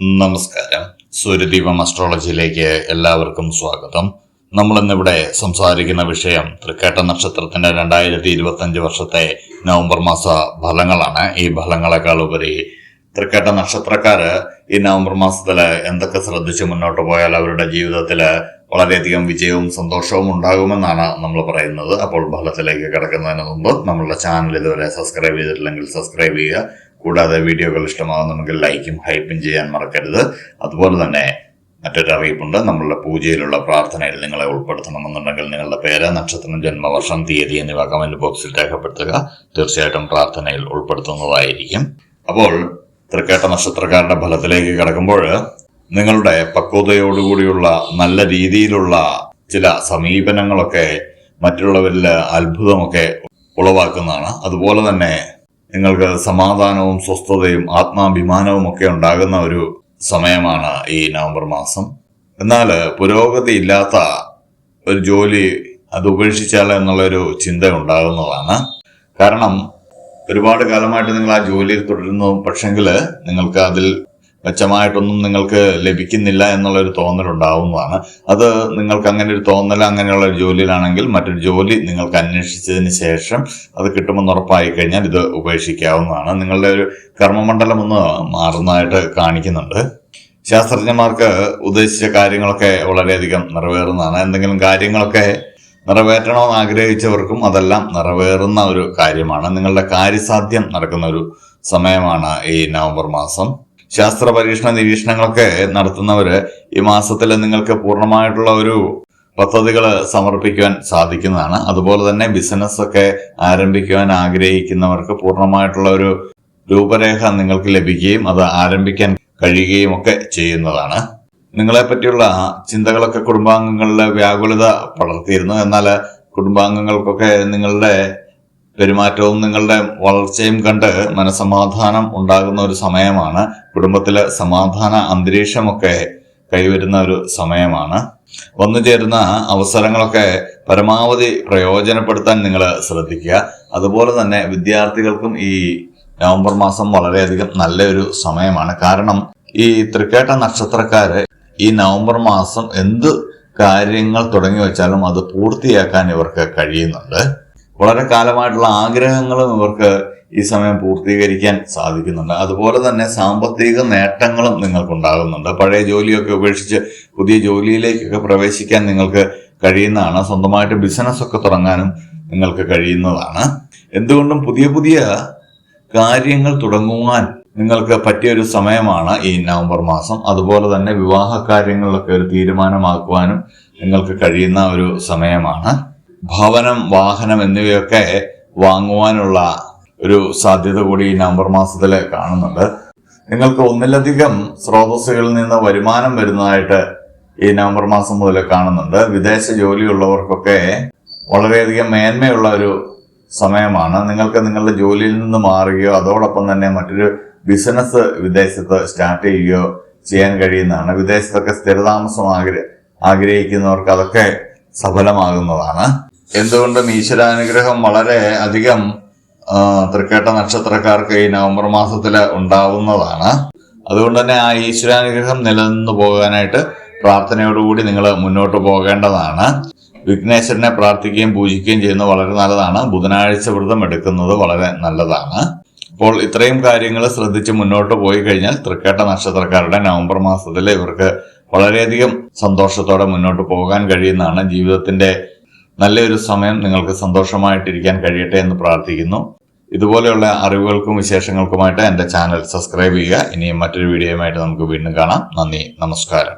നമസ്കാരം. സൂര്യദീപം അസ്ട്രോളജിയിലേക്ക് എല്ലാവർക്കും സ്വാഗതം. നമ്മൾ ഇന്നിവിടെ സംസാരിക്കുന്ന വിഷയം തൃക്കേട്ട നക്ഷത്രത്തിന്റെ രണ്ടായിരത്തി ഇരുപത്തി വർഷത്തെ നവംബർ മാസ ഫലങ്ങളാണ്. ഈ ഫലങ്ങളെക്കാൾ ഉപരി തൃക്കേട്ട നക്ഷത്രക്കാര് ഈ നവംബർ മാസത്തിൽ എന്തൊക്കെ ശ്രദ്ധിച്ച് മുന്നോട്ട് പോയാൽ അവരുടെ ജീവിതത്തിൽ വളരെയധികം വിജയവും സന്തോഷവും ഉണ്ടാകുമെന്നാണ് നമ്മൾ പറയുന്നത്. അപ്പോൾ ഫലത്തിലേക്ക് കിടക്കുന്നതിന് മുമ്പ് നമ്മളുടെ ചാനൽ ഇതുവരെ സബ്സ്ക്രൈബ് ചെയ്തിട്ടില്ലെങ്കിൽ സബ്സ്ക്രൈബ് ചെയ്യുക. കൂടാതെ വീഡിയോകൾ ഇഷ്ടമാകുന്നുണ്ടെങ്കിൽ ലൈക്കും ഹൈപ്പും ചെയ്യാൻ മറക്കരുത്. അതുപോലെ തന്നെ മറ്റൊരു അറിയിപ്പുണ്ട്. നമ്മളുടെ പൂജയിലുള്ള പ്രാർത്ഥനയിൽ നിങ്ങളെ ഉൾപ്പെടുത്തണമെന്നുണ്ടെങ്കിൽ നിങ്ങളുടെ പേര് നക്ഷത്രം ജന്മവർഷം തീയതി എന്നിവ കമന്റ് ബോക്സിൽ രേഖപ്പെടുത്തുക. തീർച്ചയായിട്ടും പ്രാർത്ഥനയിൽ ഉൾപ്പെടുത്തുന്നതായിരിക്കും. അപ്പോൾ തൃക്കേട്ട നക്ഷത്രക്കാരുടെ ഫലത്തിലേക്ക് കിടക്കുമ്പോൾ നിങ്ങളുടെ പക്വതയോടുകൂടിയുള്ള നല്ല രീതിയിലുള്ള ചില സമീപനങ്ങളൊക്കെ മറ്റുള്ളവരിൽ അത്ഭുതമൊക്കെ ഉളവാക്കുന്നതാണ്. അതുപോലെ തന്നെ നിങ്ങൾക്ക് സമാധാനവും സ്വസ്ഥതയും ആത്മാഭിമാനവും ഒക്കെ ഉണ്ടാകുന്ന ഒരു സമയമാണ് ഈ നവംബർ മാസം. എന്നാൽ പുരോഗതി ഇല്ലാത്ത ഒരു ജോലി അത് ഉപേക്ഷിച്ചാൽ എന്നുള്ളൊരു ചിന്ത ഉണ്ടാകുന്നതാണ്. കാരണം ഒരുപാട് കാലമായിട്ട് നിങ്ങൾ ആ ജോലിയിൽ തുടരുന്നു. പക്ഷെങ്കിൽ നിങ്ങൾക്ക് അതിൽ മെച്ചമായിട്ടൊന്നും നിങ്ങൾക്ക് ലഭിക്കുന്നില്ല എന്നുള്ളൊരു തോന്നൽ ഉണ്ടാവുന്നതാണ് അത് നിങ്ങൾക്ക് അങ്ങനെ ഒരു തോന്നൽ അങ്ങനെയുള്ള ഒരു ജോലിയിലാണെങ്കിൽ മറ്റൊരു ജോലി നിങ്ങൾക്ക് അന്വേഷിച്ചതിന് ശേഷം അത് കിട്ടുമെന്ന് ഉറപ്പായി കഴിഞ്ഞാൽ ഇത് ഉപേക്ഷിക്കാവുന്നതാണ്. നിങ്ങളുടെ ഒരു കർമ്മമണ്ഡലം ഒന്ന് മാറുന്നതായിട്ട് കാണിക്കുന്നുണ്ട്. ശാസ്ത്രജ്ഞന്മാർക്ക് ഉദ്ദേശിച്ച കാര്യങ്ങളൊക്കെ വളരെയധികം നിറവേറുന്നതാണ്. എന്തെങ്കിലും കാര്യങ്ങളൊക്കെ നിറവേറ്റണമെന്ന് ആഗ്രഹിച്ചവർക്കും അതെല്ലാം നിറവേറുന്ന ഒരു കാര്യമാണ്. നിങ്ങളുടെ കാര്യസാധ്യം നടക്കുന്ന ഒരു സമയമാണ് ഈ നവംബർ മാസം. ശാസ്ത്ര പരീക്ഷണ നിരീക്ഷണങ്ങളൊക്കെ നടത്തുന്നവര് ഈ മാസത്തിൽ നിങ്ങൾക്ക് പൂർണമായിട്ടുള്ള ഒരു പദ്ധതികൾ സമർപ്പിക്കുവാൻ സാധിക്കുന്നതാണ്. അതുപോലെ തന്നെ ബിസിനസ് ഒക്കെ ആരംഭിക്കുവാൻ ആഗ്രഹിക്കുന്നവർക്ക് പൂർണമായിട്ടുള്ള ഒരു രൂപരേഖ നിങ്ങൾക്ക് ലഭിക്കുകയും അത് ആരംഭിക്കാൻ കഴിയുകയും ഒക്കെ ചെയ്യുന്നതാണ്. നിങ്ങളെ പറ്റിയുള്ള ചിന്തകളൊക്കെ കുടുംബാംഗങ്ങളുടെ വ്യാകുലത പടർത്തിയിരുന്നു എന്നാൽ കുടുംബാംഗങ്ങൾക്കൊക്കെ നിങ്ങളുടെ പെരുമാറ്റവും നിങ്ങളുടെ വളർച്ചയും കണ്ട് മനസമാധാനം ഉണ്ടാകുന്ന ഒരു സമയമാണ്. കുടുംബത്തിലെ സമാധാന അന്തരീക്ഷമൊക്കെ കൈവരുന്ന ഒരു സമയമാണ്. വന്നു ചേരുന്ന അവസരങ്ങളൊക്കെ പരമാവധി പ്രയോജനപ്പെടുത്താൻ നിങ്ങൾ ശ്രദ്ധിക്കുക. അതുപോലെ തന്നെ വിദ്യാർത്ഥികൾക്കും ഈ നവംബർ മാസം വളരെയധികം നല്ലൊരു സമയമാണ്. കാരണം ഈ തൃക്കേട്ട നക്ഷത്രക്കാര് ഈ നവംബർ മാസം എന്ത് കാര്യങ്ങൾ തുടങ്ങി വെച്ചാലും അത് പൂർത്തിയാക്കാൻ ഇവർക്ക് കഴിയുന്നുണ്ട്. വളരെ കാലമായിട്ടുള്ള ആഗ്രഹങ്ങളും ഇവർക്ക് ഈ സമയം പൂർത്തീകരിക്കാൻ സാധിക്കുന്നുണ്ട്. അതുപോലെ തന്നെ സാമ്പത്തിക നേട്ടങ്ങളും നിങ്ങൾക്കുണ്ടാകുന്നുണ്ട്. പഴയ ജോലിയൊക്കെ ഉപേക്ഷിച്ച് പുതിയ ജോലിയിലേക്കൊക്കെ പ്രവേശിക്കാൻ നിങ്ങൾക്ക് കഴിയുന്നതാണ്. സ്വന്തമായിട്ട് ബിസിനസ് ഒക്കെ തുടങ്ങാനും നിങ്ങൾക്ക് കഴിയുന്നതാണ്. എന്തുകൊണ്ടും പുതിയ പുതിയ കാര്യങ്ങൾ തുടങ്ങുവാൻ നിങ്ങൾക്ക് പറ്റിയ ഒരു സമയമാണ് ഈ നവംബർ മാസം. അതുപോലെ തന്നെ വിവാഹ കാര്യങ്ങളിലൊക്കെ ഒരു തീരുമാനമാക്കുവാനും നിങ്ങൾക്ക് കഴിയുന്ന ഒരു സമയമാണ്. ഭവനം വാഹനം എന്നിവയൊക്കെ വാങ്ങുവാനുള്ള ഒരു സാധ്യത കൂടി ഈ നവംബർ മാസത്തിൽ കാണുന്നുണ്ട്. നിങ്ങൾക്ക് ഒന്നിലധികം സ്രോതസ്സുകളിൽ നിന്ന് വരുമാനം വരുന്നതായിട്ട് ഈ നവംബർ മാസം മുതൽ കാണുന്നുണ്ട്. വിദേശ ജോലിയുള്ളവർക്കൊക്കെ വളരെയധികം മേന്മയുള്ള ഒരു സമയമാണ്. നിങ്ങൾക്ക് നിങ്ങളുടെ ജോലിയിൽ നിന്ന് മാറുകയോ അതോടൊപ്പം തന്നെ മറ്റൊരു ബിസിനസ് വിദേശത്ത് സ്റ്റാർട്ട് ചെയ്യുകയോ ചെയ്യാൻ കഴിയുന്നതാണ്. വിദേശത്തൊക്കെ സ്ഥിരതാമസം ആഗ്ര ആഗ്രഹിക്കുന്നവർക്ക് അതൊക്കെ സഫലമാകുന്നതാണ്. എന്തുകൊണ്ടും ഈശ്വരാനുഗ്രഹം വളരെ അധികം തൃക്കേട്ട നക്ഷത്രക്കാർക്ക് ഈ നവംബർ മാസത്തിൽ ഉണ്ടാവുന്നതാണ്. അതുകൊണ്ട് തന്നെ ആ ഈശ്വരാനുഗ്രഹം നിലനിന്ന് പോകാനായിട്ട് പ്രാർത്ഥനയോടുകൂടി നിങ്ങൾ മുന്നോട്ട് പോകേണ്ടതാണ്. വിഘ്നേശ്വരനെ പ്രാർത്ഥിക്കുകയും പൂജിക്കുകയും ചെയ്യുന്നത് വളരെ നല്ലതാണ്. ബുധനാഴ്ച വ്രതം എടുക്കുന്നത് വളരെ നല്ലതാണ്. അപ്പോൾ ഇത്രയും കാര്യങ്ങൾ ശ്രദ്ധിച്ച് മുന്നോട്ട് പോയി കഴിഞ്ഞാൽ തൃക്കേട്ട നക്ഷത്രക്കാരുടെ നവംബർ മാസത്തിൽ ഇവർക്ക് വളരെയധികം സന്തോഷത്തോടെ മുന്നോട്ട് പോകാൻ കഴിയുന്നതാണ് ജീവിതത്തിന്റെ നല്ലൊരു സമയം നിങ്ങൾക്ക് സന്തോഷമായിട്ടിരിക്കാൻ കഴിയട്ടെ എന്ന് പ്രാർത്ഥിക്കുന്നു. ഇതുപോലെയുള്ള അറിവുകൾക്കും വിശേഷങ്ങൾക്കുമായിട്ട് എന്റെ ചാനൽ സബ്സ്ക്രൈബ് ചെയ്യുക. ഇനിയും മറ്റൊരു വീഡിയോയുമായിട്ട് നമുക്ക് വീണ്ടും കാണാം. നന്ദി. നമസ്കാരം.